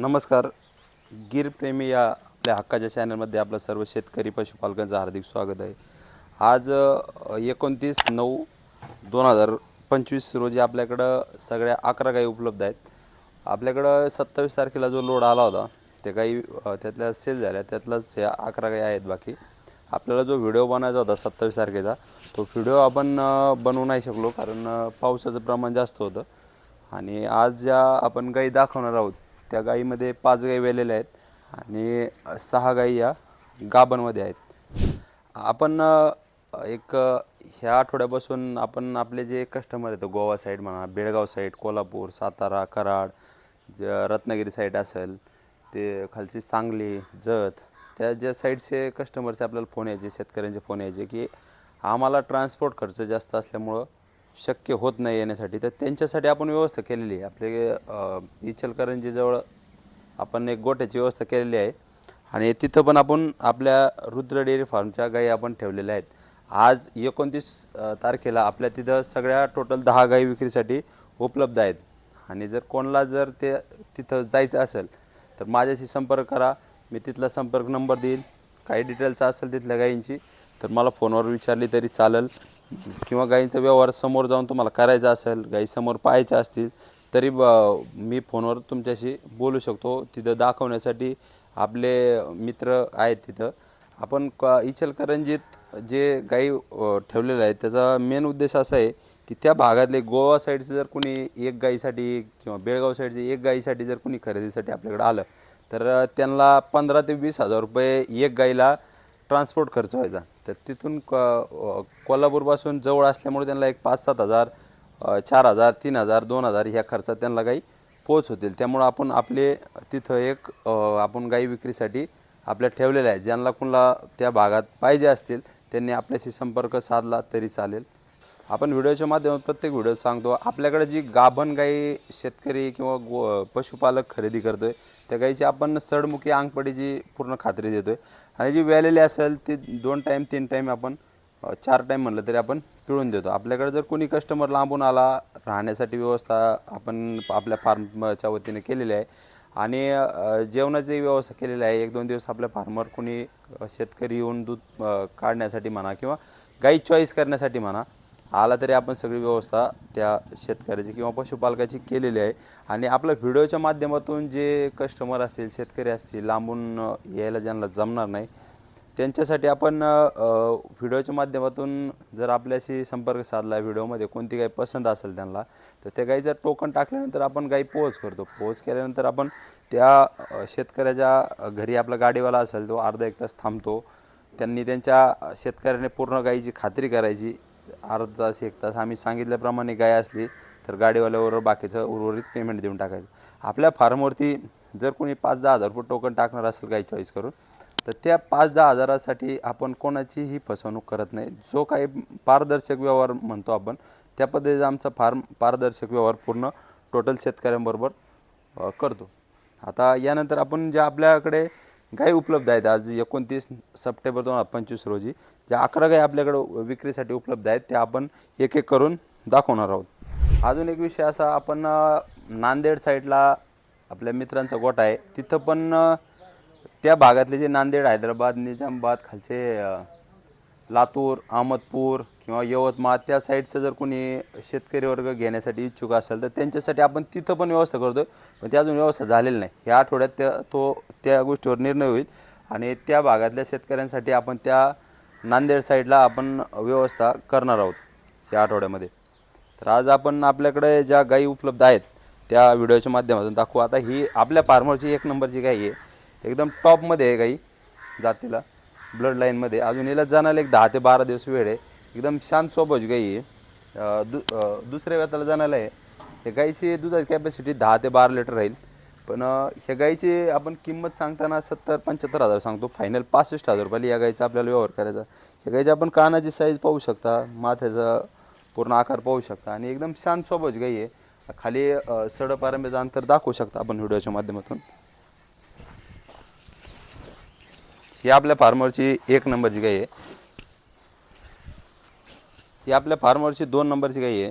नमस्कार. गिरप्रेमी या आपल्या हक्काच्या चॅनलमध्ये आपलं सर्व शेतकरी पशुपालकांचं हार्दिक स्वागत आहे. आज एकोणतीस नऊ दोन हजार पंचवीस रोजी आपल्याकडं सगळ्या अकरा गायी उपलब्ध आहेत. आपल्याकडं सत्तावीस तारखेला जो लोड आला होता त्या काही त्यातल्या सेल झाल्या त्यातलाच या अकरा गाई आहेत बाकी. आपल्याला जो व्हिडिओ बनायचा होता सत्तावीस तारखेचा तो व्हिडिओ आपण बनवू नाही शकलो कारण पावसाचं प्रमाण जास्त होतं. आणि आज ज्या आपण गाई दाखवणार आहोत त्या गाईमध्ये पाच गाई वेलेल्या आहेत आणि सहा गाई या गाभणमध्ये आहेत. आपण एक ह्या आठवड्यापासून आपण आपले जे कस्टमर आहेत गोवा साईड म्हणा बेळगाव साईड कोल्हापूर सातारा कराड ज रत्नागिरी साईड असेल ते खालची सांगली जत त्या ज्या साईडचे कस्टमरचे आपल्याला फोन यायचे शेतकऱ्यांचे फोन यायचे की आम्हाला ट्रान्सपोर्ट खर्च जास्त असल्यामुळं शक्य होत नाही येण्यासाठी तर त्यांच्यासाठी आपण व्यवस्था केलेली आहे. आपले इचलकरंजीजवळ आपण एक गोट्याची व्यवस्था केलेली आहे. आणि तिथं पण आपण आपल्या रुद्र डेअरी फार्मच्या गाई आपण ठेवलेल्या आहेत. आज एकोणतीस तारखेला आपल्या तिथं सगळ्या टोटल दहा गाई विक्रीसाठी उपलब्ध आहेत. आणि जर कोणाला जर ते तिथं जायचं असेल तर माझ्याशी संपर्क करा. मी तिथला संपर्क नंबर देईल. काही डिटेल्स असेल तिथल्या गाईंची तर मला फोनवर विचारली तरी चालेल. किंवा गायींचा व्यवहार समोर जाऊन तुम्हाला करायचा असेल गायी समोर पाहायच्या असतील तरी ब मी फोनवर तुमच्याशी बोलू शकतो. तिथं दाखवण्यासाठी आपले मित्र आहेत तिथं. आपण क इचलकरंजीत जे गाई ठेवलेलं आहे त्याचा मेन उद्देश असा आहे की त्या भागातले गोवा साईडचं जर कुणी एक गाईसाठी किंवा बेळगाव साईडचे एक गाईसाठी जर कुणी खरेदीसाठी आपल्याकडे आलं तर त्यांना पंधरा ते वीस हजार रुपये एक गाईला ट्रान्सपोर्ट खर्च व्हायचा. तर तिथून क कोल्हापूरपासून जवळ असल्यामुळे त्यांना एक पाच सात हजार चार हजार तीन हजार दोन हजार ह्या खर्चात त्यांना काही पोच होतील. त्यामुळं आपण आपले तिथं एक आपण गाई विक्रीसाठी आपल्या ठेवलेल्या आहेत. ज्यांना कुणाला त्या भागात पाहिजे असतील त्यांनी आपल्याशी संपर्क साधला तरी चालेल. आपण व्हिडिओच्या माध्यमात प्रत्येक व्हिडिओ सांगतो आपल्याकडे जी गाभण गाई शेतकरी किंवा गो पशुपालक खरेदी करतो आहे त्या गाईची आपण सडमुखी अंगपडीची पूर्ण खात्री देतोय. आणि जी वेलेली असेल ती दोन टाईम तीन टाईम आपण चार टाईम म्हणलं तरी आपण पिळून देतो. आपल्याकडे जर कोणी कस्टमर लांबून आला राहण्यासाठी व्यवस्था आपण आपल्या फार्मच्या वतीने केलेली आहे. आणि जेवणाची व्यवस्था केलेली आहे. एक दोन दिवस आपल्या फार्मर कोणी शेतकरी येऊन दूध काढण्यासाठी म्हणा किंवा गाई चॉईस करण्यासाठी म्हणा आला तरी आपण सगळी व्यवस्था त्या शेतकऱ्याची किंवा पशुपालकाची केलेली आहे. आणि आपल्या व्हिडिओच्या माध्यमातून जे कस्टमर असतील शेतकरी असतील लांबून यायला ज्यांना जमणार नाही त्यांच्यासाठी आपण व्हिडिओच्या माध्यमातून जर आपल्याशी संपर्क साधला व्हिडिओमध्ये कोणती गाय पसंत असेल त्यांना तर त्या गाईचं टोकन टाकल्यानंतर आपण गाई पोच करतो. पोच केल्यानंतर आपण त्या शेतकऱ्याच्या घरी आपला गाडीवाला असेल तो अर्धा एक तास थांबतो. त्यांनी त्यांच्या शेतकऱ्याने पूर्ण गाईची खात्री करायची. अर्धा तास एक तास आम्ही सांगितल्याप्रमाणे गाय असली तर गाडीवाल्यावर बाकीचं उर्वरित पेमेंट देऊन टाकायचं. आपल्या फार्मवरती जर कोणी पाच दहा हजार रुपये टोकन टाकणार असेल काही चॉईस करून तर त्या पाच दहा हजारासाठी आपण कोणाचीही फसवणूक करत नाही. जो काही पारदर्शक व्यवहार म्हणतो आपण त्या पद्धतीचा आमचा फार्म पारदर्शक व्यवहार पूर्ण टोटल शेतकऱ्यांबरोबर करतो. आता यानंतर आपण ज्या आपल्याकडे गाई उपलब्ध आहेत. आज एकोणतीस सप्टेंबर दोन हजार पंचवीस रोजी ज्या अकरा गाई आपल्याकडं विक्रीसाठी उपलब्ध आहेत त्या आपण एक एक करून दाखवणार आहोत. अजून एक विषय असा आपण नांदेड साईडला आपल्या मित्रांचा गोठा आहे. तिथं पण त्या भागातले जे नांदेड हैदराबाद निजामाबाद खालचे लातूर अहमदपूर किंवा यवतमाळ त्या साईडचं जर कोणी शेतकरी वर्ग घेण्यासाठी इच्छुक असेल तर त्यांच्यासाठी आपण तिथं पण व्यवस्था करतो पण ती अजून व्यवस्था झालेली नाही. या आठवड्यात त्या तो त्या गोष्टीवर निर्णय होईल. आणि त्या भागातल्या शेतकऱ्यांसाठी आपण त्या नांदेड साईडला आपण व्यवस्था करणार आहोत या आठवड्यामध्ये. तर आज आपण आपल्याकडे ज्या गायी उपलब्ध आहेत त्या व्हिडिओच्या माध्यमातून दाखवू. आता ही आपल्या फार्मरची एक नंबरची गाई आहे. एकदम टॉपमध्ये आहे गाई जातीला. ब्लड लाईनमध्ये. अजून हिला जाण्याला एक दहा ते बारा दिवस वेळ आहे. एकदम शांत स्वभावाची गाई आहे. दु दुसऱ्या व्यताला जाण्याला आहे. ह्या गाईची दुधाची कॅपॅसिटी दहा ते बारा लिटर राहील. पण ह्या गाईची आपण किंमत सांगताना सत्तर पंच्याहत्तर हजार सांगतो. फायनल पासष्ट हजार रुपयाला या गाईचा आपल्याला व्यवहार करायचा. ह्या गाईची आपण कानाची साईज पाहू शकता. माथ्याचा पूर्ण आकार पाहू शकता. आणि एकदम शांत स्वभावाची गाई आहे खाली सडपारंब्याचं अंतर दाखवू शकता आपण व्हिडिओच्या माध्यमातून. ही आपल्या फार्मरची एक नंबरची गाई आहे. ही आपल्या फार्मरची दोन नंबरची गाई आहे.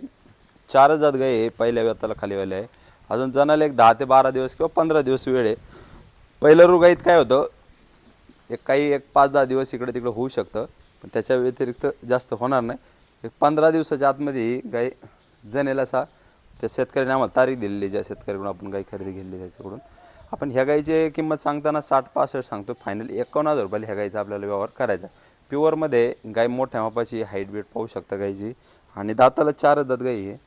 चारच जात गाई आहे पहिल्या व्यताला खालीवाली आहे. अजून जणाला एक दहा ते बारा दिवस किंवा पंधरा दिवस वेळ आहे. पहिलं रुगाईत काय होतं एक काही एक पाच दहा दिवस इकडे तिकडे होऊ शकतं पण त्याच्या व्यतिरिक्त जास्त होणार नाही. एक पंधरा दिवसाच्या आतमध्ये ही गाई जनेल असा त्या शेतकऱ्याने आम्हाला तारीख दिलेली ज्या शेतकऱ्याकडून आपण गाई खरेदी केलेली त्याच्याकडून. आपण ह्या गाईची किंमत सांगताना साठ पासष्ट सांगतो फायनल एकावन्न हजार रुपयाला ह्या गाईचा आपल्याला व्यवहार करायचा. प्युअरमध्ये गाय मोठ्या मापाची हाईट बीट पाहू शकता गाईची. आणि दाताला चार दात गाई आहे.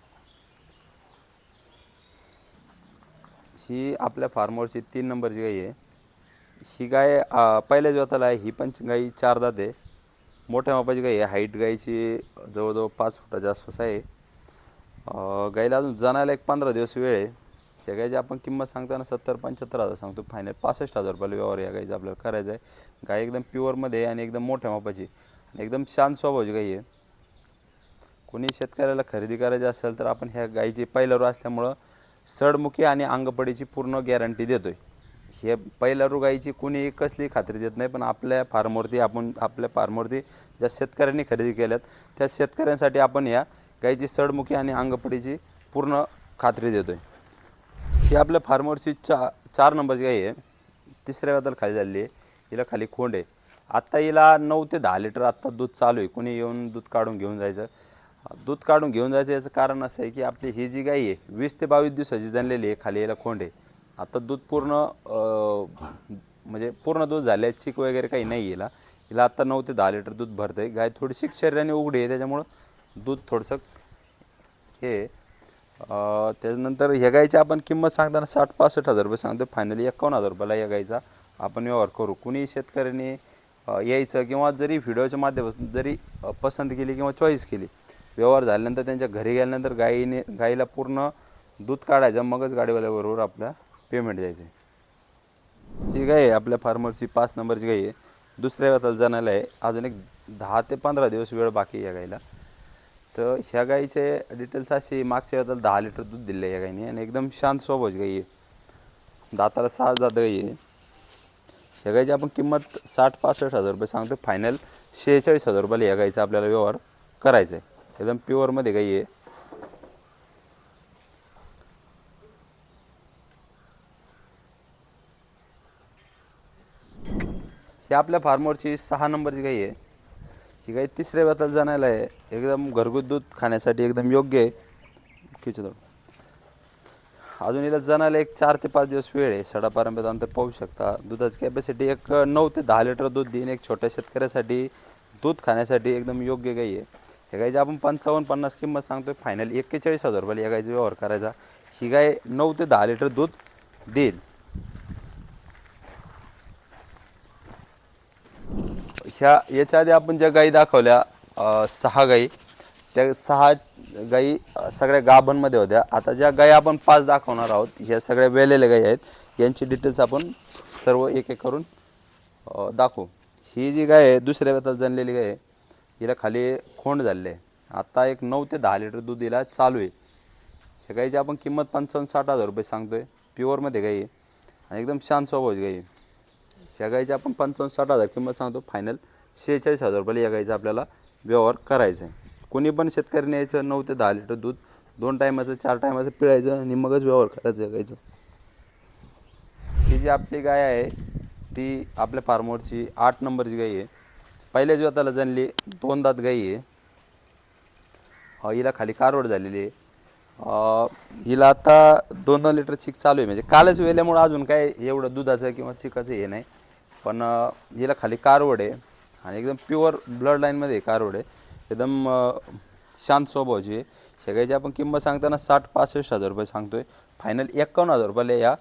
ही आपल्या फार्मवरची तीन नंबरची गाई आहे. ही गाय पहिल्या जोताला आहे. ही पण गाई चार दात आहे. मोठ्या मापाची गाई आहे. हाईट गाईची जवळजवळ पाच फुटाच्या आसपास आहे. गाईला अजून जणायला एक पंधरा दिवस वेळ आहे. या गायची आपण किंमत सांगताना सत्तर पंच्याहत्तर हजार सांगतो. फायनल पासष्ट हजार रुपयाला व्यवहार या गाईचा आपल्याला करायचा आहे. गाय एकदम प्युअरमध्ये आहे आणि एकदम मोठ्या मापाची. आणि एकदम शांत स्वभावाची गाई आहे. कोणी शेतकऱ्याला खरेदी करायची असेल तर आपण ह्या गाईची पहिल्यावर असल्यामुळं सडमुखी आणि अंगपडीची पूर्ण गॅरंटी देतोय. हे पहिल्यावर गाईची कुणी कसली खात्री देत नाही पण आपल्या फार्मवरती आपण आपल्या फार्मवरती ज्या शेतकऱ्यांनी खरेदी केल्यात त्या शेतकऱ्यांसाठी आपण या गाईची सडमुखी आणि अंगपडीची पूर्ण खात्री देतोय. ही आपल्या फार्मवरची चा चार नंबरची गाई आहे. तिसऱ्या वेळाला खाली झालेली आहे. हिला खाली खोंड आहे. आत्ता हिला नऊ ते दहा लिटर आत्ता दूध चालू आहे. कोणी येऊन दूध काढून घेऊन जायचं? दूध काढून घेऊन जायचं याचं कारण असं आहे की आपली ही जी गाई आहे वीस ते बावीस दिवसाची जणलेली आहे खाली याला खोंड आहे. आता दूध पूर्ण म्हणजे पूर्ण दूध झालं आहे चिक वगैरे काही नाही हिला. हिला आत्ता नऊ ते दहा लिटर दूध भरतं आहे गाय थोडीशी शरीराने उघडी आहे त्याच्यामुळं दूध थोडंसं हे आहे. अं, त्याच्यानंतर ह्या गाईची आपण किंमत सांगताना साठ पासष्ट हजार रुपये सांगतो फायनली एकावन्न हजार रुपयाला या गाईचा आपण व्यवहार करू. कुणी शेतकऱ्यांनी अं, यायचं किंवा जरी व्हिडिओच्या माध्यमातून जरी अं, पसंत केली किंवा चॉईस केली व्यवहार झाल्यानंतर त्यांच्या घरी गेल्यानंतर गाईने गाईला पूर्ण दूध काढायचं मगच गाडीवाल्याबरोबर आपल्या पेमेंट द्यायचे. जी गाय आहे आपल्या फार्मरची पाच नंबरची गाई आहे. दुसऱ्या वेळाला जाण्याला आहे. अजून एक दहा ते पंधरा दिवस वेळ बाकी आहे या गाईला तर ह्या गाईचे डिटेल्स अशी मागच्या वेळेला दहा लिटर दूध दिलं या गाईने आणि एकदम शांत स्वभावाची गाई आहे. दाताला सहा जात गाई आहे. ह्या गाईची आपण किंमत साठ पासष्ट हजार रुपये सांगतो फायनल शेहेचाळीस हजार रुपयाला या गाईचा आपल्याला व्यवहार करायचा आहे. एकदम प्युअरमध्ये गाई आहे. ही आपल्या फार्मरची सहा नंबरची गाई आहे. ही गाय तिसऱ्या वेताला जाण्याला आहे. एकदम घरगुत दूध खाण्यासाठी एकदम योग्य आहे. खिचतो अजून हिला जणायला एक चार ते पाच दिवस वेळ आहे. सडापारंब्यात अंतर पाहू शकता. दुधाची कॅपॅसिटी एक नऊ ते दहा लिटर दूध देईन एक छोट्या शेतकऱ्यासाठी. दूध खाण्यासाठी एकदम योग्य गाई आहे. हे गाईची आपण पंचावन्न पन्नास किंमत सांगतोय. फायनल एक्केचाळीस हजार रुपयाला या गायचा व्यवहार करायचा. ही गाय नऊ ते दहा लिटर दूध देईल. ह्या याच्या आधी आपण ज्या गायी दाखवल्या अ, सहा गायी त्या सहा गायी अ, सगळ्या गाभांमध्ये होत्या. आता ज्या गायी आपण पाच दाखवणार आहोत ह्या सगळ्या वेलेल्या गायी आहेत. यांची डिटेल्स आपण सर्व एक एक करून अ, दाखवू. ही जी गाय आहे दुसऱ्या वेताला जणलेली गाय आहे हिला खाली खोंड झालेली आहे. आता एक नऊ ते दहा लिटर दूध हिला चालू आहे. ह्या गाईची आपण किंमत पंचावन्न साठ हजार रुपये सांगतोय. प्युअरमध्ये गाई आहे. आणि एकदम शांत स्वभावाची गाई आहे. ह्या गाईची आपण पंचावन्न साठ हजार किंमत सांगतो. फायनल शेहेचाळीस हजार रुपयाला या गाईचा आपल्याला व्यवहार करायचा आहे. कोणी पण शेतकऱ्याने यायचं नऊ ते दहा लिटर दूध दोन टायमाचं चार टायमाचं पिळायचं आणि मगच व्यवहार करायचं या गाईचं. ही जी आपली गाय आहे ती आपल्या फार्मवरची आठ नंबरची गाई आहे. पहिल्या वेताला जणली दोन दात गाई आहे. हिला खाली कारवड झालेली आहे. हिला आता दोन दोन लिटर चिक चालू आहे. म्हणजे कालच वेल्यामुळं अजून काय एवढं दुधाचं किंवा चिकाचं हे नाही. पण हिला खाली कारवड आहे आणि एकदम प्युअर ब्लड लाईनमध्ये कारवड आहे एकदम शांत स्वभावाची आहे. शेगायची आपण किंमत सांगताना साठ पासष्ट हजार रुपये सांगतो आहे फायनल एकावन्न हजार रुपयाला या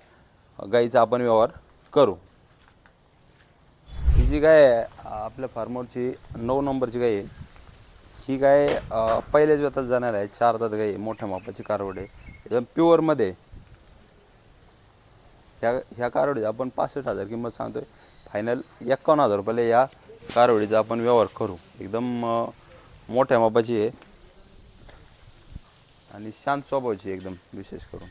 गाईचा आपण व्यवहार करू. ही जी गाय आहे आपल्या फार्मरची नऊ नंबरची गाय आहे. ही गाय पहिल्याच वेताला जाणार आहे. चार दात गाय आहे, मोठ्या मापाची कारवड. आहे एकदम प्युअरमध्ये ह्या ह्या कारवडीचा आपण पासष्ट हजार किंमत सांगतोय. फायनल एकावन्न हजार रुपयाला या कारवडीचा आपण व्यवहार करू. एकदम मोठ्या मापाची आहे. आणि शांत स्वभावाची आहे एकदम विशेष करून.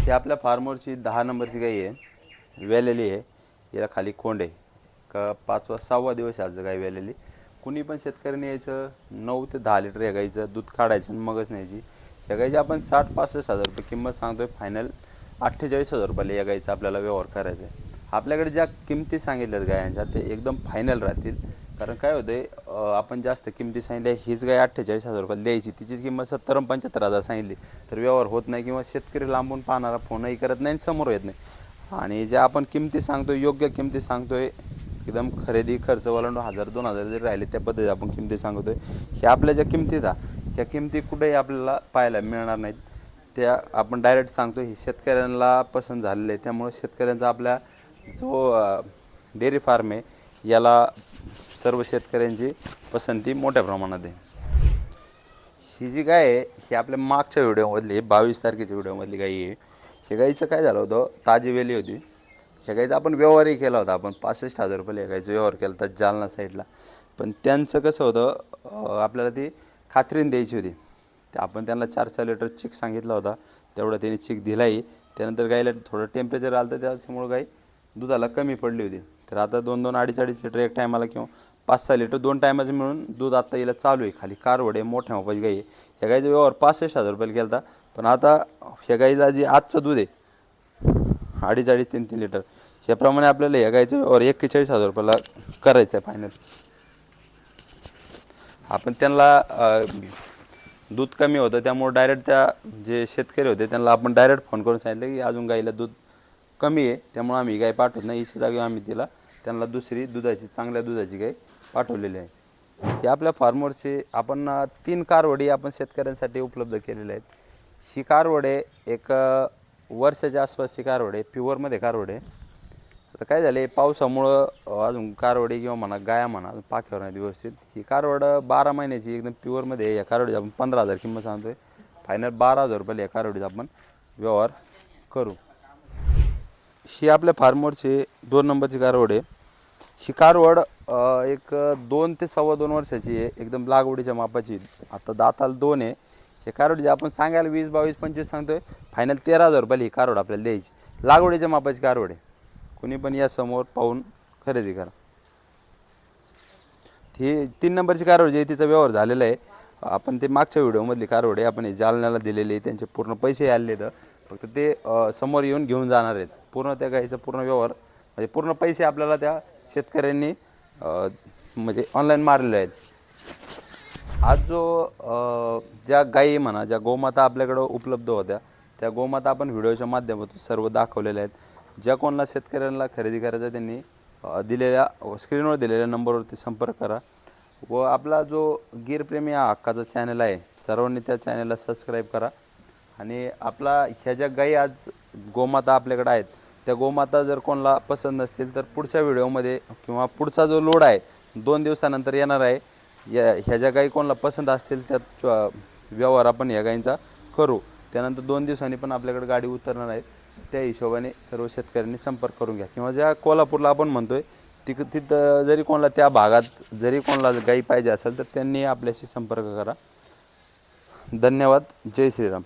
ही आपल्या फार्मरची दहा नंबरची गाई आहे. वेलेली आहे. याला खाली खोंड आहे. का पाचवा सहावा दिवस आज गाय वेलेली. कुणी पण शेतकऱ्याने यायचं नऊ ते दहा लिटर या गाईचं दूध काढायचं आणि मगच न्यायची. या गाईची आपण साठ पासष्ट हजार रुपये किंमत सांगतोय. फायनल अठ्ठेचाळीस हजार रुपयाला या गाईचा आपल्याला व्यवहार करायचा आहे. आपल्याकडे ज्या किमती सांगितल्यात गायांच्या ते एकदम फायनल राहतील. कारण काय होतंय आपण जास्त किमती सांगितल्या हीच गाय अठ्ठेचाळीस हजार रुपयाला द्यायची. तिचीच किंमत सत्तर पंच्याहत्तर हजार सांगितली. तर व्यवहार होत नाही किंवा शेतकरी लांबून पाहणारा फोनही करत नाही आणि समोर येत नाही. आणि ज्या आपण किमती सांगतो योग्य किमती सांगतोय एकदम खरेदी खर्च वलांडून हजार दोन हजार जरी राहिले त्या पद्धतीत आपण किमती सांगतोय. ह्या आपल्या ज्या किमतीत ह्या किमती कुठेही आपल्याला पाहायला मिळणार नाहीत. त्या आपण डायरेक्ट सांगतो हे शेतकऱ्यांना पसंत झालेलं आहे. त्यामुळे शेतकऱ्यांचा आपल्या जो डेअरी फार्म आहे. याला सर्व शेतकऱ्यांची पसंती मोठ्या प्रमाणात आहे. ही जी गाय आहे ही आपल्या मागच्या व्हिडिओमधली बावीस तारखेच्या व्हिडिओमधली गाई आहे. ह्या गाईचं काय झालं होतं ताजी वेली होती. ह्या गाईचा आपण व्यवहारही केला होता. आपण पासष्ट हजार रुपये ह्या गाईचा व्यवहार केला होता जालना साईडला. पण त्यांचं कसं होतं आपल्याला ती खात्रीने द्यायची होती. ते आपण त्यांना चार चार लिटर चिक सांगितला होता. तेवढा त्यांनी चिक दिलाही. त्यानंतर गाईला थोडं टेम्परेचर आलं तर त्याच्यामुळं गाई दुधाला कमी पडली होती. तर आता दोन दोन अडीच अडीच लिटर एक टायमाला किंवा पाच सहा लिटर दोन टायमाचं मिळून दूध आता हिला चालू आहे. खाली कारवड आहे मोठ्या मापाची गाई आहे. ह्या गाईचा व्यवहार पासष्ट हजार रुपयाला गेला होता पण आता ह्या गाईला जे आजचं दूध आहे अडीच अडीच तीन तीन लिटर ह्याप्रमाणे आपल्याला ह्या गाईचा व्यवहार एक्केचाळीस हजार रुपयाला करायचं आहे फायनल आपण त्यांना दूध कमी होतं त्यामुळे डायरेक्ट त्या जे शेतकरी होते त्यांना आपण डायरेक्ट फोन करून सांगितलं की अजून गाईला दूध कमी आहे त्यामुळे आम्ही गाय पाठवत नाही. इशा जागी आम्ही तिला त्यांना दुसरी दुधाची चांगल्या दुधाची गाय पाठवलेली आहे. हे आपल्या फार्मरची आपण तीन कारवडी आपण शेतकऱ्यांसाठी उपलब्ध केलेल्या आहेत. ही कारवडे एक वर्षाच्या आसपासची कारवड आहे प्युअरमध्ये कारवड. आहे आता काय झाले पावसामुळं अजून कारवडी किंवा म्हणा गाया म्हणा अजून पाख्यावर नाही व्यवस्थित. ही कारवड बारा महिन्याची एकदम प्युअरमध्ये आहे. या कारवडीची आपण पंधरा हजार किंमत सांगतोय. फायनल बारा हजार रुपयाला या कारवडीचा आपण व्यवहार करू. ही आपल्या फार्मरची दोन नंबरची कारवड आहे. ही कारवड एक दोन ते सव्वा दोन वर्षाची आहे. एकदम लागवडीच्या मापाची. आता दाताला दोन आहे. हे कारवडीची आपण सांगायला वीस बावीस पंचवीस सांगतोय फायनल तेरा हजार रुपयाला ही कारवड आपल्याला द्यायची. लागवडीच्या मापाची कारवड आहे. कुणी पण या समोर पाहून खरेदी करा. ही तीन नंबरची कारवड जी आहे तिचा व्यवहार झालेला आहे. आपण ते मागच्या व्हिडिओमधली कारवड आहे. आपण हे जालन्याला दिलेली आहे. त्यांचे पूर्ण पैसे आले तर फक्त ते अ, समोर येऊन घेऊन जाणार आहेत. पूर्ण त्या गाईचा पूर्ण व्यवहार म्हणजे पूर्ण पैसे आपल्याला त्या शेतकऱ्यांनी अ, म्हणजे ऑनलाईन मारलेले आहेत. आज जो अ, ज्या गायी म्हणा ज्या गोमाता आपल्याकडं उपलब्ध होत्या त्या गोमाता आपण व्हिडिओच्या माध्यमातून सर्व दाखवलेल्या आहेत. ज्या कोणाला शेतकऱ्यांना खरेदी करायचं त्यांनी अ, दिलेल्या स्क्रीनवर दिलेल्या नंबरवरती संपर्क करा. व आपला जो गिरप्रेमी हा हक्काचा चॅनल आहे सर्वांनी त्या चॅनलला सबस्क्राईब करा. आणि आपला ह्या ज्या गाई आज गोमाता आपल्याकडे आहेत त्या गोमाता जर कोणाला पसंत नसतील तर पुढच्या व्हिडिओमध्ये किंवा पुढचा जो लोड आहे दोन दिवसानंतर येणार आहे. या ह्या ज्या गाई कोणाला पसंत असतील त्यात व्यवहार आपण ह्या गाईंचा करू. त्यानंतर दोन दिवसांनी पण आपल्याकडे गाडी उतरणार आहे. त्या हिशोबाने सर्व शेतकऱ्यांनी संपर्क करून घ्या. किंवा ज्या कोल्हापूरला आपण म्हणतोय तिक तिथं जरी कोणाला त्या भागात जरी कोणाला गाई पाहिजे असेल तर त्यांनी आपल्याशी संपर्क करा. धन्यवाद. जय श्रीराम.